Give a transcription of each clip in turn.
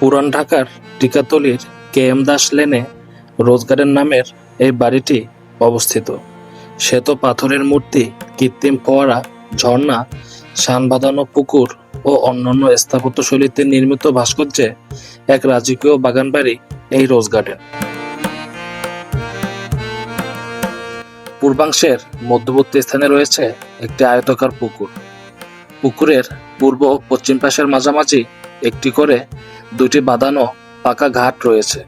পুরান ঢাকার টিকাতলির কে এম দাস লেনে রোজগারের নামের এই বাড়িটি অবস্থিত। শ্বেত পাথরের মূর্তি, কৃত্রিম ফোয়ারা, ঝর্ণা, শান বাঁধানো পুকুর ও অন্যান্য স্থাপত্যশৈলীতে নির্মিত ভাস্কর্যে এক রাজকীয় বাগানবাড়ি এই রোজ গার্ডেন পূর্বাংশের মধ্যবর্তী স্থানে রয়েছে একটি আয়তাকার পুকুর। পুকুরের পূর্ব ও পশ্চিম পাশের মাঝামাঝি একটি করে দুটি বাঁধানো পাকা ঘাট রয়েছে।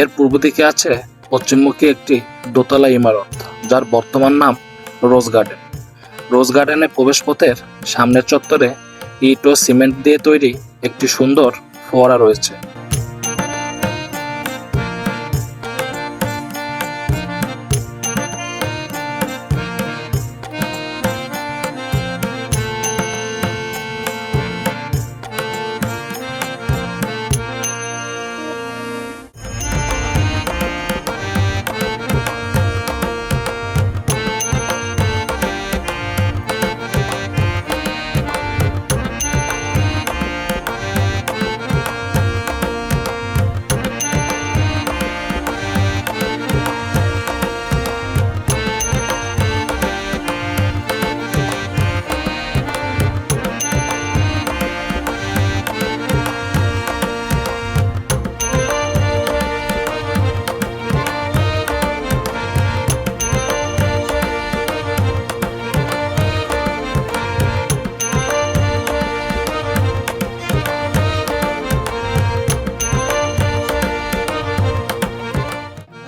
এর পূর্ব দিকে আছে পশ্চিমমুখী একটি দোতলা ইমারত, যার বর্তমান নাম রোজ গার্ডেন। রোজ গার্ডেনের প্রবেশপথের সামনের চত্বরে ইট ও সিমেন্ট দিয়ে তৈরি একটি সুন্দর ফোয়ারা রয়েছে।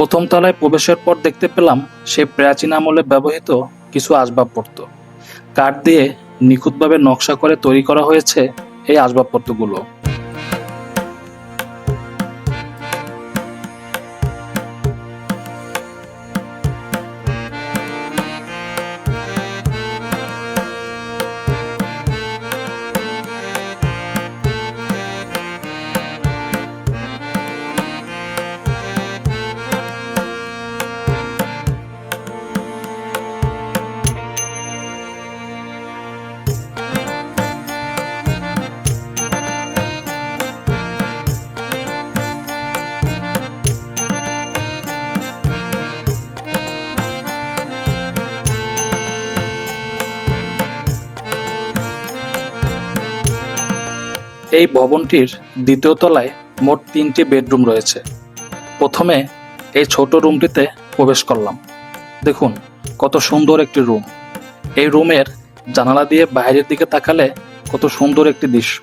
প্রথম তলায় প্রবেশের পর দেখতে পেলাম সে প্রাচীন আমলে ব্যবহৃত কিছু আসবাবপত্র। কাঠ দিয়ে নিখুঁতভাবে নকশা করে তৈরি করা হয়েছে এই আসবাবপত্রগুলো। এই ভবনটির দ্বিতীয় তলায় মোট তিনটি বেডরুম রয়েছে। প্রথমে এই ছোট রুমটিতে প্রবেশ করলাম। দেখুন, কত সুন্দর একটি রুম। এই রুমের জানালা দিয়ে বাইরের দিকে তাকালে কত সুন্দর একটি দৃশ্য।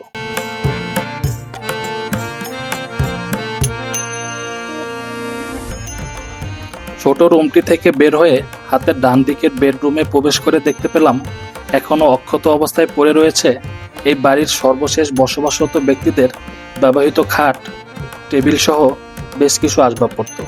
ছোট রুমটি থেকে বের হয়ে হাতের ডান দিকের বেডরুমে প্রবেশ করে দেখতে পেলাম, এখনও অক্ষত অবস্থায় পড়ে রয়েছে এই বাড়ির সর্বশেষ বসবাসরত ব্যক্তিদের ব্যবহৃত খাট, টেবিল সহ বেশ কিছু আসবাবপত্র।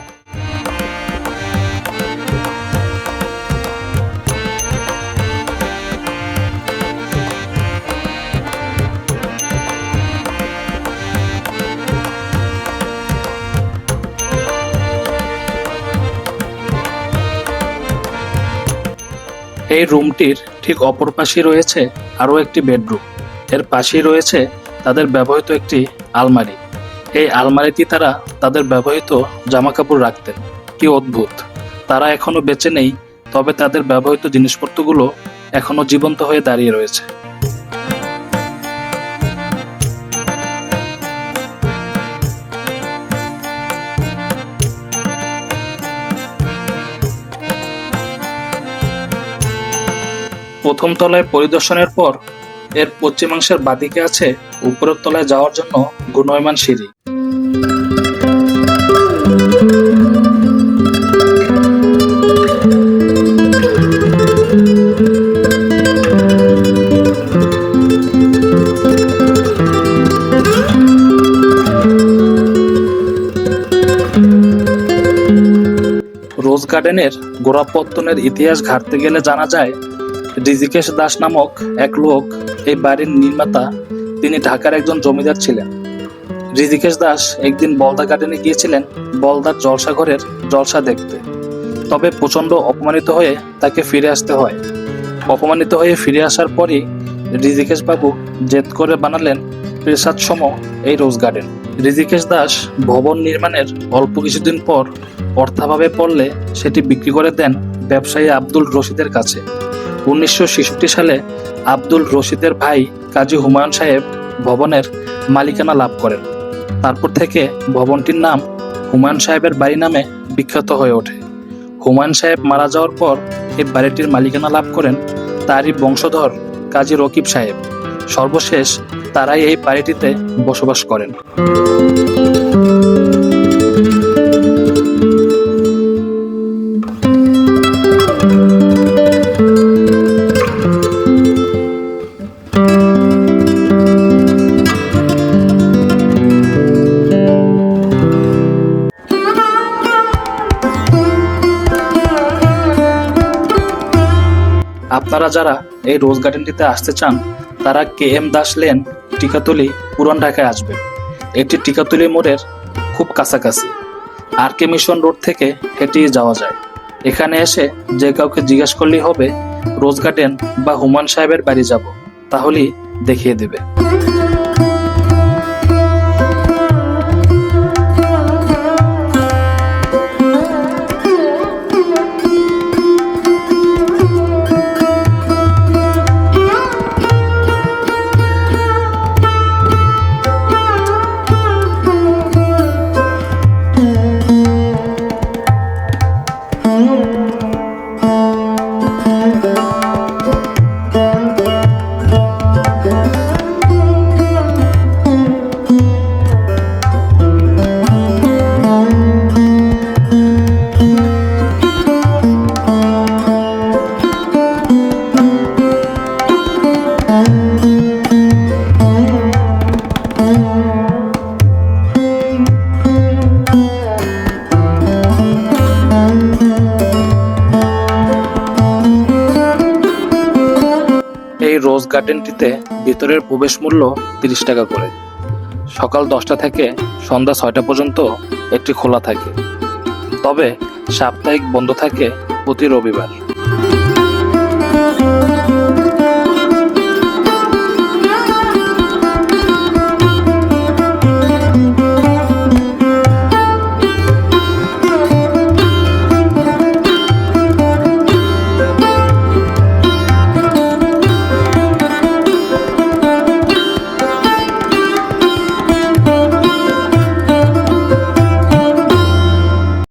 এই রুমটির ঠিক অপর পাশে রয়েছে আরও একটি বেডরুম। এর পাশেই রয়েছে তাদের ব্যবহৃত একটি আলমারি। এই আলমারিটি তারা তাদের ব্যবহৃত জামাকাপড় রাখতেন। কি অদ্ভুত! তারা এখনও বেঁচে নেই, তবে তাদের ব্যবহৃত জিনিসপত্রগুলো এখনও জীবন্ত হয়ে দাঁড়িয়ে রয়েছে। প্রথম তলায় পরিদর্শনের পর এর পশ্চিমাংশের বাদিকে আছে উপরের তলায় যাওয়ার জন্য গুণয়মান সিঁড়ি। রোজ গার্ডেনের গোড়াপত্তনের ইতিহাস ঘাটতে গেলে জানা যায় ঋষিকেশ দাস নামক এক লোক এই বাড়ির নির্মাতা, তিনি ঢাকার একজন জমিদার ছিলেন। ঋষিকেশ দাস একদিন বলদা গার্ডেনে গিয়েছিলেন বলদার জলসাঘরের জলসা দেখতে। তবে প্রচণ্ড অপমানিত হয়ে তাকে ফিরে আসতে হয়। অপমানিত হয়ে ফিরে আসার পরই বাবু জেদ করে বানালেন প্রেসাদ সম এই রোজ গার্ডেন ঋষিকেশ দাস ভবন নির্মাণের অল্প কিছুদিন পর অর্থাভাবে পড়লে সেটি বিক্রি করে দেন ব্যবসায়ী আব্দুল রশিদের কাছে। উনিশশো সালে আব্দুল রশিদের ভাই কাজী হুমায়ুন সাহেব ভবনের মালিকানা লাভ করেন। তারপর থেকে ভবনটির নাম হুমায়ুন সাহেবের বাড়ি নামে বিখ্যাত হয়ে ওঠে। হুমায়ুন সাহেব মারা যাওয়ার পর এই বাড়িটির মালিকানা লাভ করেন তারই বংশধর কাজী রকিব সাহেব। সর্বশেষ তারাই এই বাড়িটিতে বসবাস করেন। আপনারা যারা এই রোজ গার্ডেনটিতে আসতে চান, তারা K M Das lane Tikatuli পুরান ঢাকায় আসবে। এটি টিকাতলি মোড়ের খুব কাছাকাছি। আর কে মিশন রোড থেকে হেঁটেই যাওয়া যায়। এখানে এসে যে কাউকে জিজ্ঞেস করলেই হবে, রোজ গার্ডেন বা হুমান সাহেবের বাড়ি যাব, তাহলেই দেখিয়ে দেবে। গার্ডেনটিতে ভেতরের প্রবেশ মূল্য তিরিশ টাকা করে। সকাল দশটা থেকে সন্ধ্যা ছয়টা পর্যন্ত এটি খোলা থাকে। তবে সাপ্তাহিক বন্ধ থাকে প্রতি রবিবার।